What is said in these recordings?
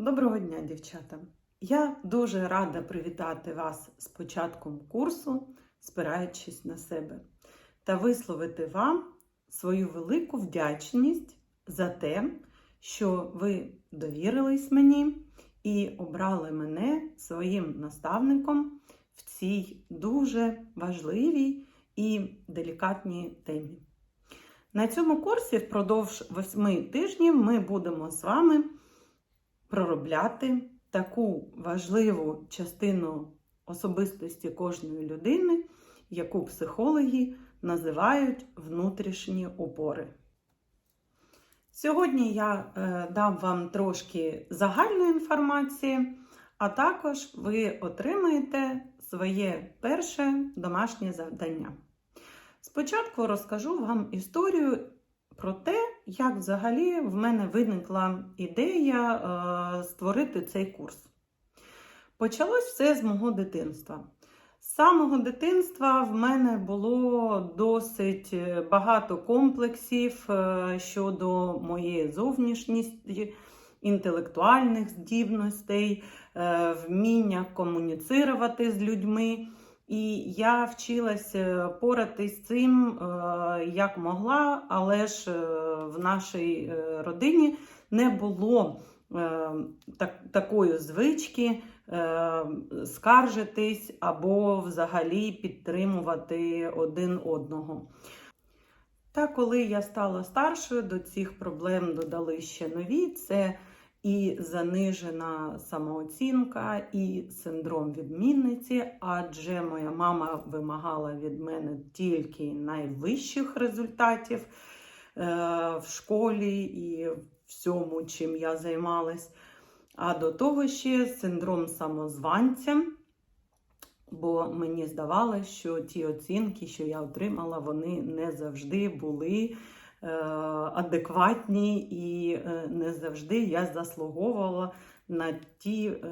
Доброго дня, дівчата! Я дуже рада привітати вас з початком курсу, спираючись на себе, та висловити вам свою велику вдячність за те, що ви довірились мені і обрали мене своїм наставником в цій дуже важливій і делікатній темі. На цьому курсі впродовж восьми тижнів ми будемо з вами проробляти таку важливу частину особистості кожної людини, яку психологи називають внутрішні опори. Сьогодні я е, дам вам трошки загальної інформації, а також ви отримаєте своє перше домашнє завдання. Спочатку розкажу вам історію про те, як взагалі в мене виникла ідея е, створити цей курс. Почалось все з мого дитинства. З самого дитинства в мене було досить багато комплексів е, щодо моєї зовнішності, інтелектуальних здібностей, е, вміння комуніцирувати з людьми. І я вчилася поратись з цим е, як могла, але ж е, в нашій е, родині не було так, такої звички скаржитись або взагалі підтримувати один одного. Та коли я стала старшою, до цих проблем додали ще нові: це і занижена самооцінка, і синдром відмінниці, адже моя мама вимагала від мене тільки найвищих результатів е, в школі і всьому, чим я займалась. А до того ще синдром самозванця. Бо мені здавалося, що ті оцінки, що я отримала, вони не завжди були адекватні і е, не завжди я заслуговувала на ті е,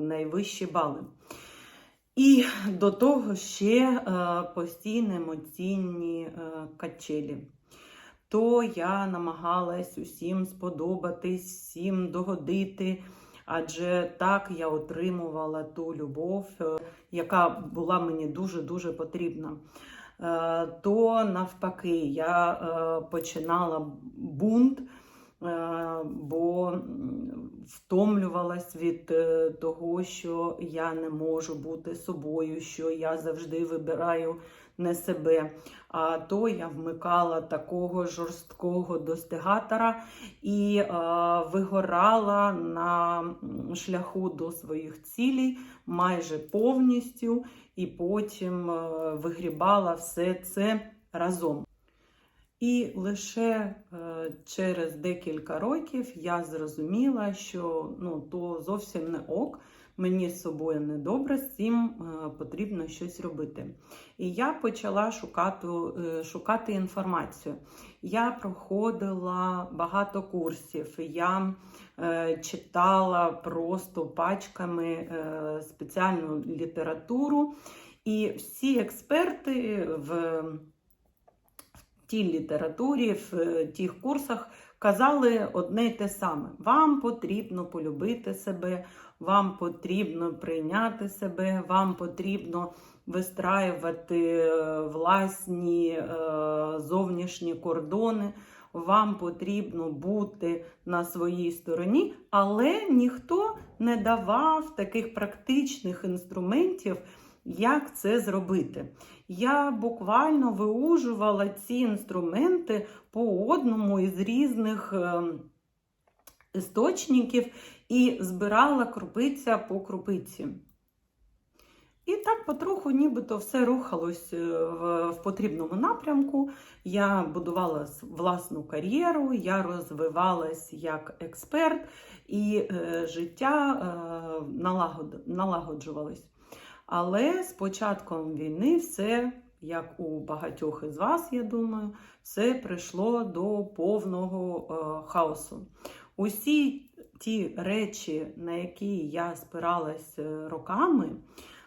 найвищі бали. І до того ще постійні емоційні качелі. То я намагалась усім сподобатись, всім догодити, адже так я отримувала ту любов, яка була мені дуже-дуже потрібна. Е, то навпаки я е, починала бунт, е, бо втомлювалась від того, що я не можу бути собою, що я завжди вибираю не себе. А то я вмикала такого жорсткого достигатора і е, вигорала на шляху до своїх цілей майже повністю, і потім е, вигрібала все це разом. І лише е, через декілька років я зрозуміла, що ну, то зовсім не ок мені з собою недобре, з цим е, потрібно щось робити. І я почала шукати е, шукати інформацію. Я проходила багато курсів, я читала просто пачками спеціальну літературу, і всі експерти в тій літературі, в тих курсах казали одне й те саме: вам потрібно полюбити себе, вам потрібно прийняти себе, вам потрібно вистраювати е, власні е, зовнішні кордони. Вам потрібно бути на своїй стороні, але ніхто не давав таких практичних інструментів, як це зробити. Я буквально виужувала ці інструменти по одному із різних ем, істочників і збирала крупиця по крупиці. І так потроху нібито все рухалось е, в, потрібному напрямку. Я будувала власну кар'єру, я розвивалась як експерт, і е, життя е, налагод, налагоджувалось. Але з початком війни все, як у багатьох із вас, я думаю, все прийшло до повного е, хаосу. Усі ті речі, на які я спиралась е, роками,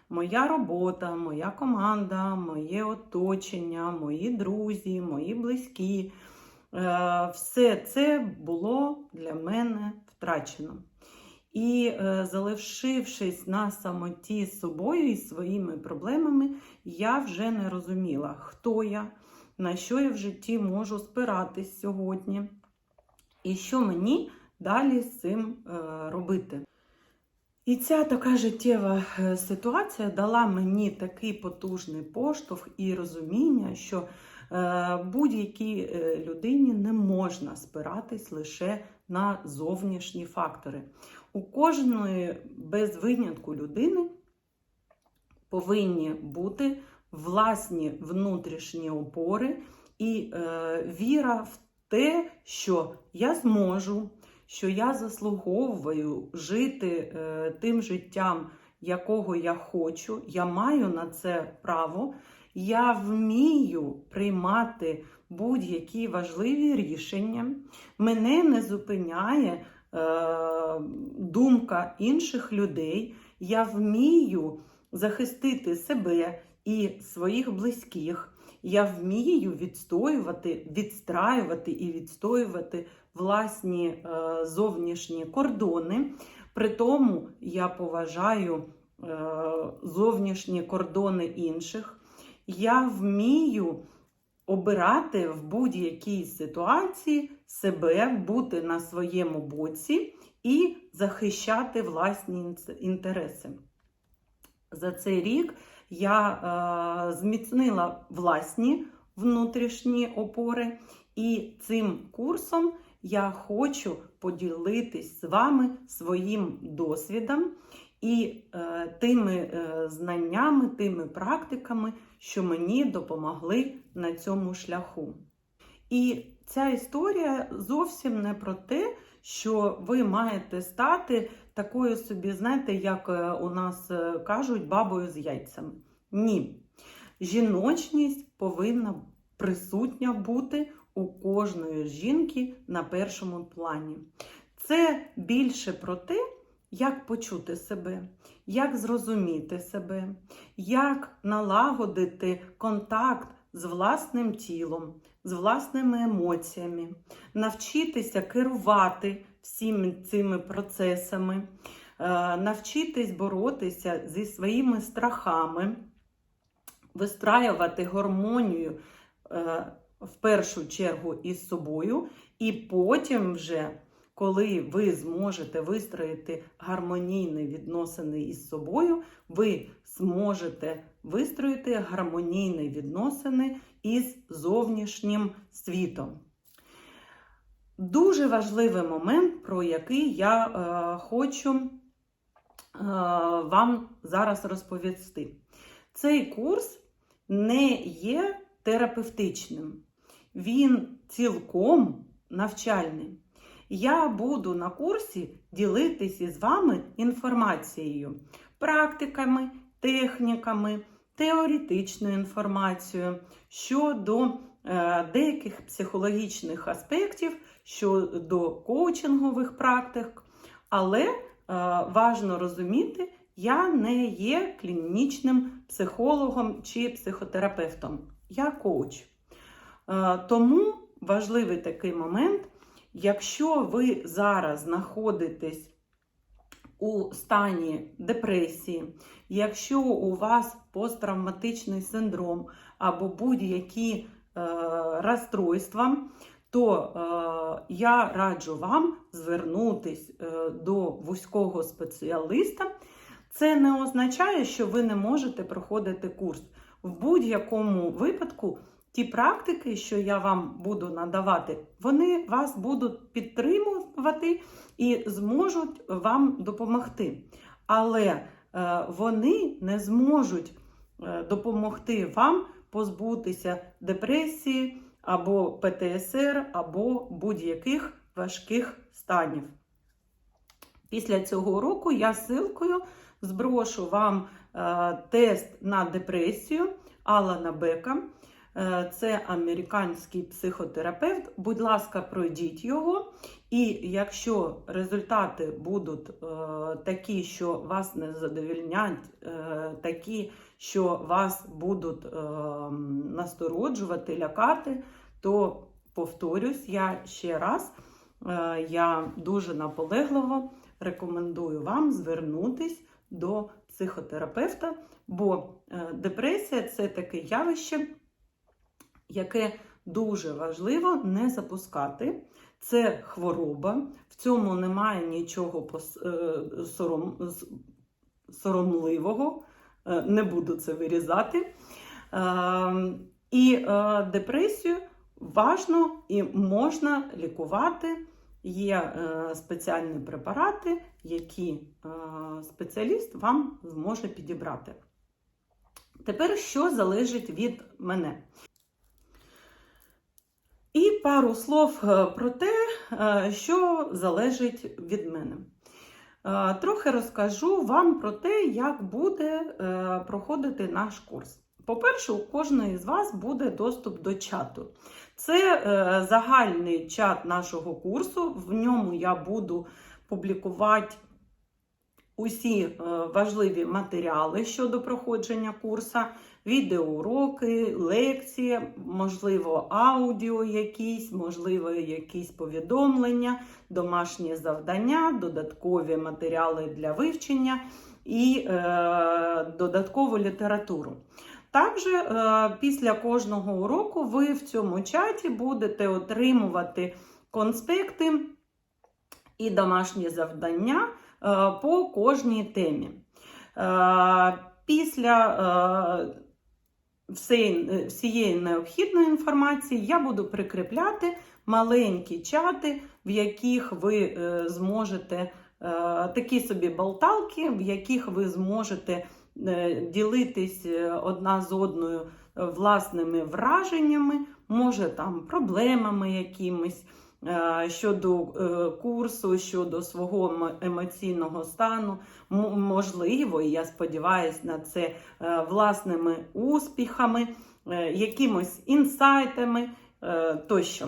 моя робота, моя команда, моє оточення, мої друзі, мої близькі, е, все це було для мене втрачено. І е, залишившись на самоті з собою і своїми проблемами, я вже не розуміла, хто я, на що я в житті можу спиратись сьогодні, і що мені далі з цим е, робити. І ця така життєва е, ситуація дала мені такий потужний поштовх і розуміння, що будь-якій людині не можна спиратись лише на зовнішні фактори. У кожної без винятку людини повинні бути власні внутрішні опори і е, віра в те, що я зможу, що я заслуговую жити е, тим життям, якого я хочу, я маю на це право, я вмію приймати будь-які важливі рішення, мене не зупиняє думка інших людей, я вмію захистити себе і своїх близьких. Я вмію відстоювати, відстраювати і відстоювати власні е, зовнішні кордони. При тому я поважаю е, зовнішні кордони інших. Я вмію обирати в будь-якій ситуації себе, бути на своєму боці і захищати власні інтереси. За цей рік я е, зміцнила власні внутрішні опори, і цим курсом я хочу поділитись з вами своїм досвідом і е, тими е, знаннями, тими практиками, що мені допомогли на цьому шляху. І ця історія зовсім не про те, що ви маєте стати такою собі, знаєте, як е, у нас е, кажуть, бабою з яйцями. Ні. Жіночність повинна присутня бути у кожної жінки на першому плані. Це більше про те, як почути себе, як зрозуміти себе, як налагодити контакт з власним тілом, з власними емоціями, навчитися керувати всіми цими процесами, е, навчитись боротися зі своїми страхами, вистраювати гармонію е, в першу чергу із собою, і потім вже. Коли ви зможете вистроїти гармонійні відносини із собою, ви зможете вистроїти гармонійні відносини із зовнішнім світом. Дуже важливий момент, про який я е, хочу е, вам зараз розповісти. Цей курс не є терапевтичним, він цілком навчальний. Я буду на курсі ділитися із вами інформацією, практиками, техніками, теоретичною інформацією щодо е, деяких психологічних аспектів, щодо коучингових практик. Але е, важно розуміти, я не є клінічним психологом чи психотерапевтом. Я коуч. Е, тому важливий такий момент. Якщо ви зараз знаходитесь у стані депресії, якщо у вас посттравматичний синдром або будь-які е, розстройства, то е, я раджу вам звернутися е, до вузького спеціаліста. Це не означає, що ви не можете проходити курс. В будь-якому випадку ті практики, що я вам буду надавати, вони вас будуть підтримувати і зможуть вам допомогти. Але е, вони не зможуть е, допомогти вам позбутися депресії або ПТСР, або будь-яких важких станів. Після цього уроку я ссылкою зброшу вам е, тест на депресію Алана Бека. Е, Це американський психотерапевт. Будь ласка, пройдіть його. І якщо результати будуть е, такі, що вас не задовільнять, е, такі, що вас будуть настороджувати, лякати, то повторюсь, я ще раз я дуже наполегливо рекомендую вам звернутись до психотерапевта, бо депресія це таке явище, яке дуже важливо не запускати. Це хвороба, в цьому немає нічого е, сором, соромливого, Е, не буду це вирізати. Е, І е, депресію важно і можна лікувати. Є спеціальні препарати, які спеціаліст вам зможе підібрати. Тепер що залежить від мене? Пару слов е, про те, е, що залежить від мене. Е, Трохи розкажу вам про те, як буде проходити наш курс. По-перше, у кожної з вас буде доступ до чату. Це загальний чат нашого курсу. В ньому я буду публікувати усі важливі матеріали щодо проходження курсу, відеоуроки, лекції, можливо, аудіо якісь, можливо, якісь повідомлення, домашні завдання, додаткові матеріали для вивчення і е, додаткову літературу. Також е, після кожного уроку ви в цьому чаті будете отримувати конспекти і домашні завдання е, по кожній темі. Е, Після всієї, всієї необхідної інформації. Я буду прикріпляти маленькі чати, в яких ви е, зможете е, такі собі болталки, в яких ви зможете е, ділитись е, одна з одною е, власними враженнями, може там проблемами якимись. е, щодо е, курсу, щодо свого ем- емоційного стану. Можливо, і я сподіваюся на це е, власними успіхами, е, якимось інсайтами е, тощо.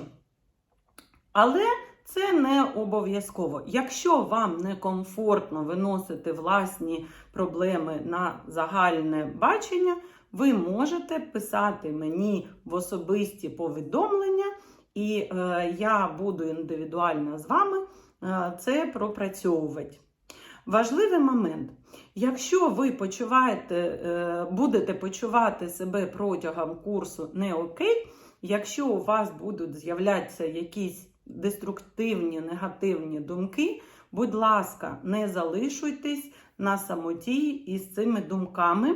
Але це не обов'язково. Якщо вам некомфортно виносити власні проблеми на загальне бачення, ви можете писати мені в особисті повідомлення, і е, я буду індивідуально з вами е, це пропрацьовувати. Важливий момент. Якщо ви почуваєте, е, будете почувати себе протягом курсу не окей, якщо у вас будуть з'являтися якісь деструктивні, негативні думки, будь ласка, не залишуйтесь на самоті із цими думками.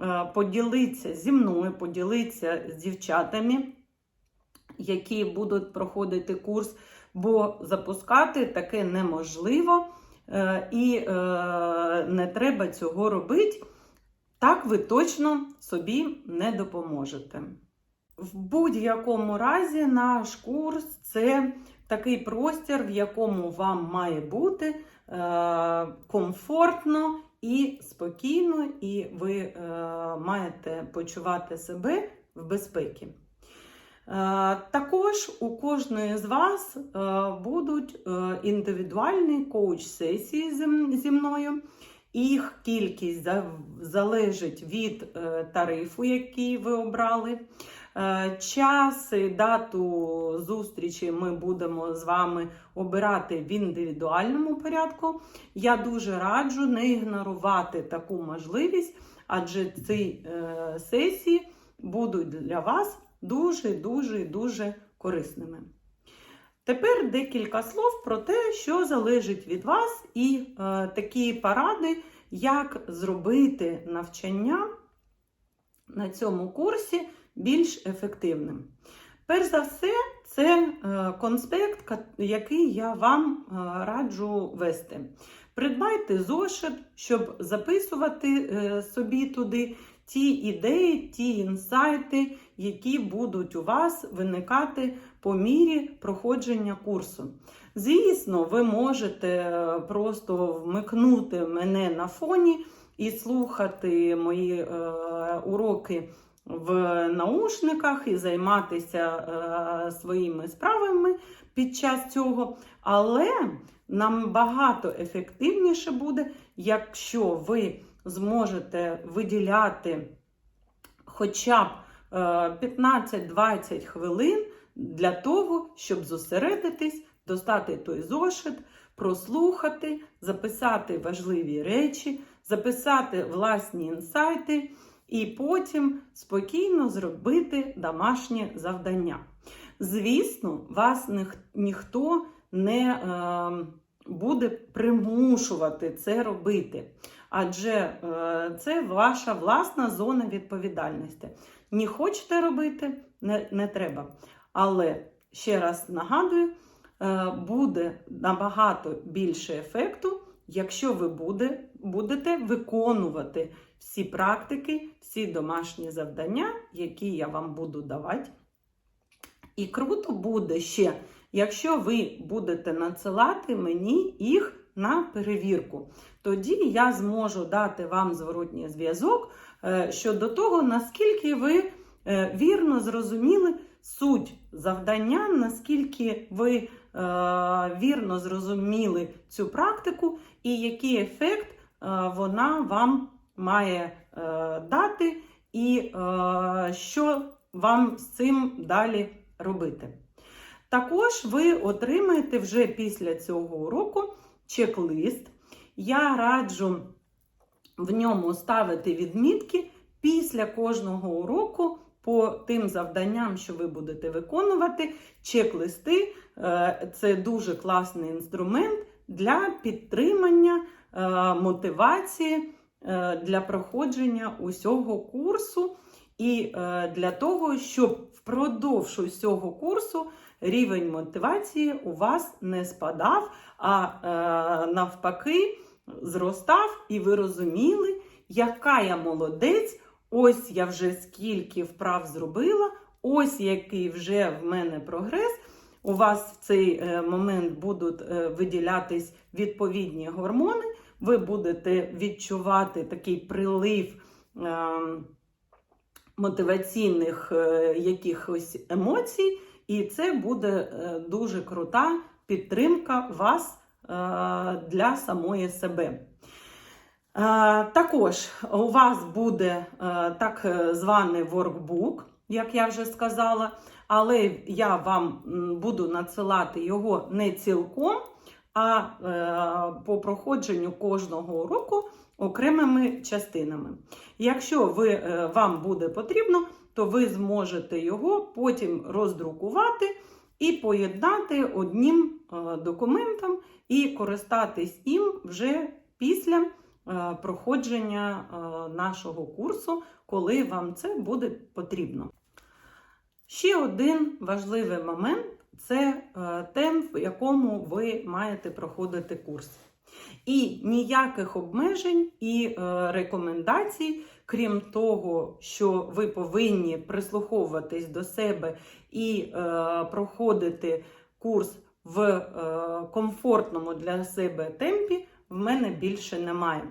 Е, Поділіться зі мною, поділіться з дівчатами, які будуть проходити курс, бо запускати таке неможливо е, і е, не треба цього робити. Так ви точно собі не допоможете. В будь-якому разі наш курс це такий простір, в якому вам має бути е, комфортно і спокійно, і ви маєте почувати себе в безпеці. Е, Також у кожної з вас е, будуть е, індивідуальні коуч-сесії зі мною. Їх кількість залежить від тарифу, який ви обрали. Час і дату зустрічі ми будемо з вами обирати в індивідуальному порядку. Я дуже раджу не ігнорувати таку можливість, адже ці сесії будуть для вас дуже, дуже, дуже корисними. Тепер декілька слов про те, що залежить від вас, і е, такі поради, як зробити навчання на цьому курсі більш ефективним. Перш за все, це е, конспект, який я вам е, раджу вести. Придбайте зошит, щоб записувати е, собі туди ті ідеї, ті інсайти, які будуть у вас виникати по мірі проходження курсу. Звісно, ви можете е, просто вмикнути мене на фоні і слухати мої е, уроки в наушниках і займатися е, своїми справами під час цього. Але нам багато ефективніше буде, якщо ви зможете виділяти хоча б е, 15-20 хвилин для того, щоб зосередитись, достати той зошит, прослухати, записати важливі речі, записати власні інсайти і потім спокійно зробити домашнє завдання. Звісно, вас ніх- ніхто не е, буде примушувати це робити, адже е, це ваша власна зона відповідальності. Не хочете робити, не, не треба. Але ще раз нагадую, е, буде набагато більше ефекту, якщо ви буде, будете виконувати всі практики, всі домашні завдання, які я вам буду давати. І круто буде ще, якщо ви будете надсилати мені їх на перевірку. Тоді я зможу дати вам зворотній зв'язок е, щодо того, наскільки ви е, вірно зрозуміли суть завдання, наскільки ви е, вірно зрозуміли цю практику, і який ефект вона вам має дати, і що вам з цим далі робити. Також ви отримаєте вже після цього уроку чек-лист. Я раджу в ньому ставити відмітки після кожного уроку по тим завданням, що ви будете виконувати. Чек-листи е, це дуже класний інструмент для підтримання е, мотивації е, для проходження усього курсу і для того, щоб впродовж усього курсу рівень мотивації у вас не спадав, а е, навпаки зростав, і ви розуміли, яка я молодець, ось я вже скільки вправ зробила, ось який вже в мене прогрес. У вас в цей е, момент будуть е, виділятись відповідні гормони, ви будете відчувати такий прилив. Мотиваційних е, якихось емоцій, і це буде е, дуже крута підтримка вас е, для самої себе. Також у вас буде так званий воркбук, як я вже сказала, але я вам буду надсилати його не цілком, а по проходженню кожного уроку окремими частинами. Якщо ви, е, вам буде потрібно, то ви зможете його потім роздрукувати і поєднати одним е, документом і користатись їм вже після е, проходження нашого курсу, коли вам це буде потрібно. Ще один важливий момент це темп, в якому ви маєте проходити курс. І ніяких обмежень і е, рекомендацій, крім того, що ви повинні прислуховуватись до себе і е, проходити курс в е, комфортному для себе темпі, в мене більше немає.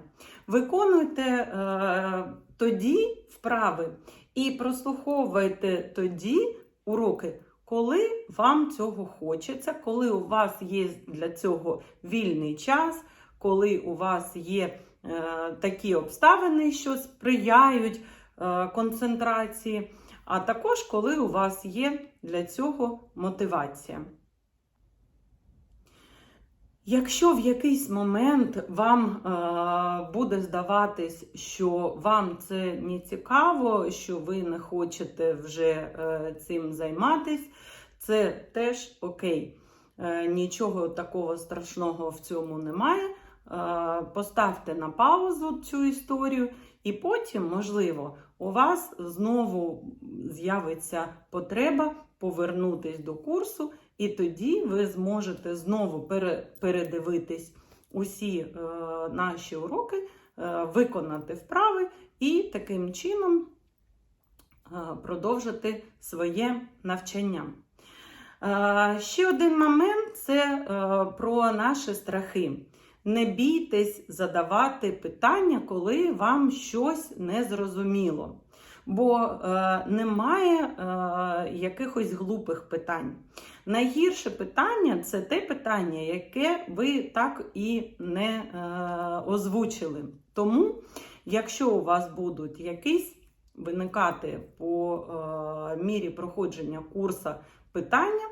Виконуйте е, тоді вправи і прослуховуйте тоді уроки, коли вам цього хочеться, коли у вас є для цього вільний час, коли у вас є е, такі обставини, що сприяють е, концентрації, а також коли у вас є для цього мотивація. Якщо в якийсь момент вам е, буде здаватись, що вам це не цікаво, що ви не хочете вже цим займатись, це теж окей. Нічого такого страшного в цьому немає. Е, поставте на паузу цю історію, і потім, можливо, у вас знову з'явиться потреба повернутись до курсу, і тоді ви зможете знову передивитись усі е, наші уроки, е, виконати вправи і таким чином продовжити своє навчання. Ще один момент це про наші страхи. Не бійтесь задавати питання, коли вам щось не зрозуміло. Бо е, немає е, якихось глупих питань. Найгірше питання це те питання, яке ви так і не е, озвучили. Тому, якщо у вас будуть якісь виникати по е, мірі проходження курсу питання,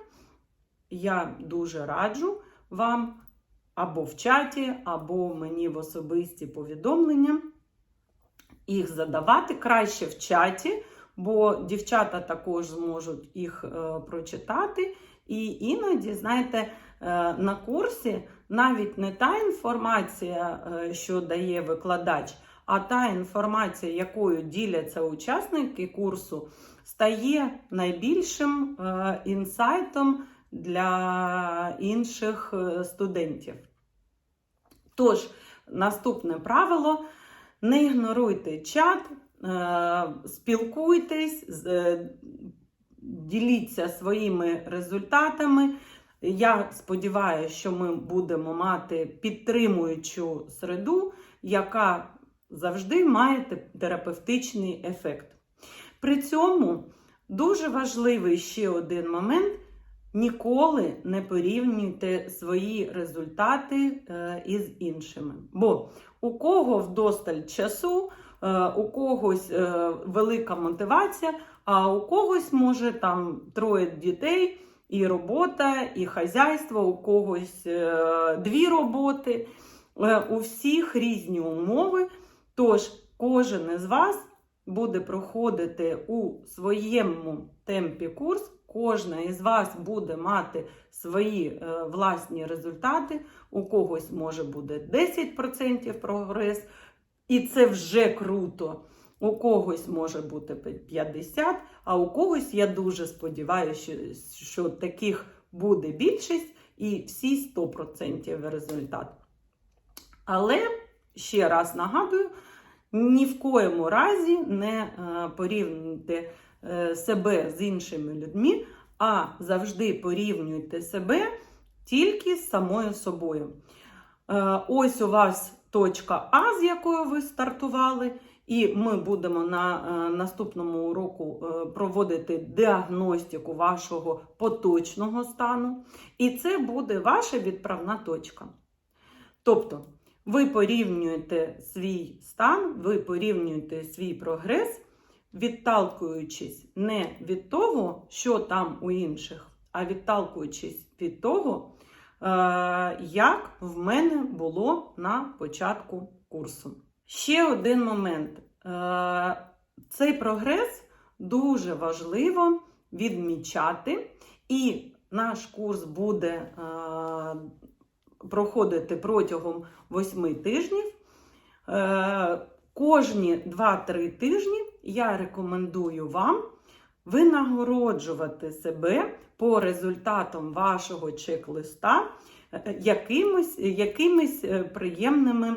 я дуже раджу вам або в чаті, або мені в особисті повідомлення їх задавати краще в чаті, бо дівчата також зможуть їх е, прочитати. І іноді, знаєте, е, на курсі навіть не та інформація, е, що дає викладач, а та інформація, якою діляться учасники курсу, стає найбільшим е, інсайтом для інших студентів. Тож, наступне правило: не ігноруйте чат, е, спілкуйтесь, е, діліться своїми результатами. Я сподіваюся, що ми будемо мати підтримуючу середу, яка завжди має терапевтичний ефект. При цьому дуже важливий ще один момент: ніколи не порівнюйте свої результати е, із іншими. Бо у кого вдосталь часу, е, у когось е, велика мотивація, а у когось може там троє дітей. І робота, і хазяйство, у когось дві роботи, у всіх різні умови. Тож кожен із вас буде проходити у своєму темпі курс, кожна із вас буде мати свої е, власні результати. У когось може буде 10% прогрес, і це вже круто. У когось може бути 50, а у когось, я дуже сподіваюся, що, таких буде більшість і всі 100% результат. Але ще раз нагадую, ні в коєму разі не е, порівнюйте себе з іншими людьми, а завжди порівнюйте себе тільки з самою собою. Е, Ось у вас точка А, з якою ви стартували, і ми будемо на е, наступному уроку е, проводити діагностику вашого поточного стану. І це буде ваша відправна точка. Тобто, ви порівнюєте свій стан, ви порівнюєте свій прогрес, відталкуючись не від того, що там у інших, а відталкуючись від того, е, як в мене було на початку курсу. Ще один момент. Е, Цей прогрес дуже важливо відмічати, і наш курс буде е, проходити протягом 8 тижнів. Кожні 2-3 тижні я рекомендую вам винагороджувати себе по результатам вашого чек-листа е, якимось, якимись е, приємними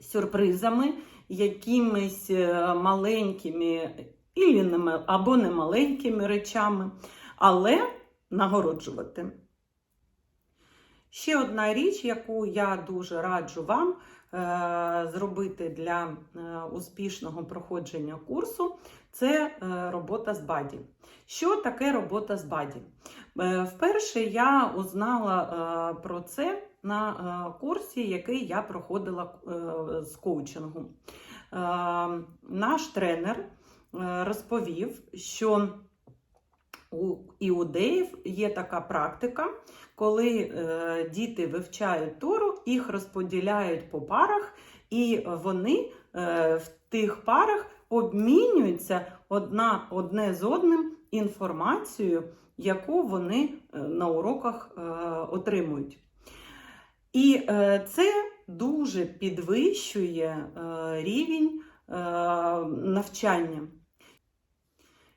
сюрпризами, якимись е, маленькими або не маленькими речами, але нагороджувати. Ще одна річ, яку я дуже раджу вам е, зробити для е, успішного проходження курсу, це е, робота з баді. Що таке робота з баді? Е, вперше я узнала е, про це на е, курсі, який я проходила е, з коучингу. Е, наш тренер е, розповів, що у іудеїв є така практика, коли е, діти вивчають Тору, їх розподіляють по парах, і вони е, в тих парах обмінюються одна, одне з одним інформацією, яку вони е, на уроках е, отримують. І е, це дуже підвищує е, рівень е, навчання.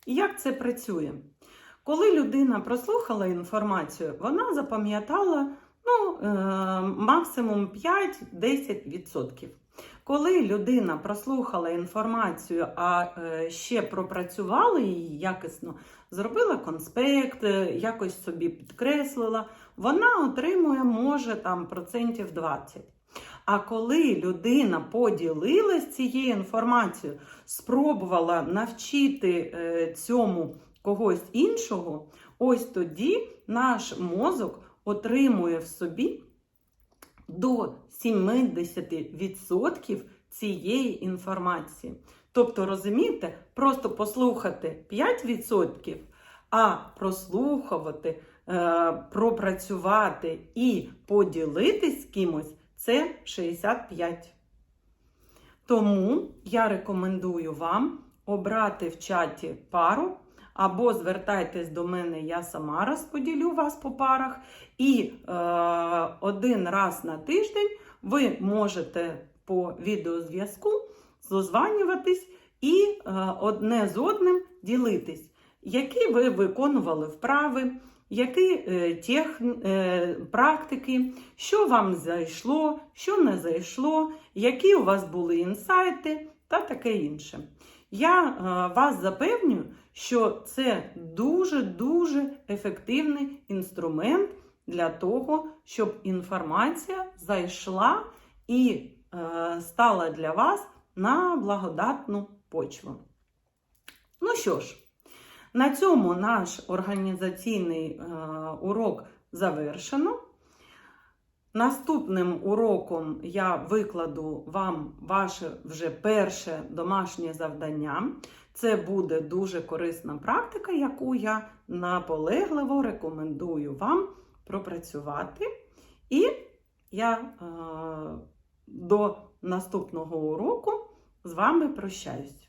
І як це працює? Коли людина прослухала інформацію, вона запам'ятала ну, е, максимум 5-10%. Коли людина прослухала інформацію, а е, ще пропрацювала її якісно, зробила конспект, е, якось собі підкреслила, вона отримує, може, там процентів 20. А коли людина поділилась цією інформацією, спробувала навчити цьому когось іншого, ось тоді наш мозок отримує в собі до 70% цієї інформації. Тобто, розумієте, просто послухати 5%, а прослухувати е, пропрацювати і поділитись з кимось це 65. Тому я рекомендую вам обрати в чаті пару, або звертайтесь до мене, я сама розподілю вас по парах. І е, один раз на тиждень ви можете по відеозв'язку зозванюватись і е, одне з одним ділитись, які ви виконували вправи, які е, тех, е, практики, що вам зайшло, що не зайшло, які у вас були інсайти та таке інше. Я е, вас запевнюю, що це дуже-дуже ефективний інструмент для того, щоб інформація зайшла і е, стала для вас на благодатну почву. Ну що ж, на цьому наш організаційний е, урок завершено. Наступним уроком я викладу вам ваше вже перше домашнє завдання. Це буде дуже корисна практика, яку я наполегливо рекомендую вам пропрацювати. І я е, до наступного уроку з вами прощаюсь.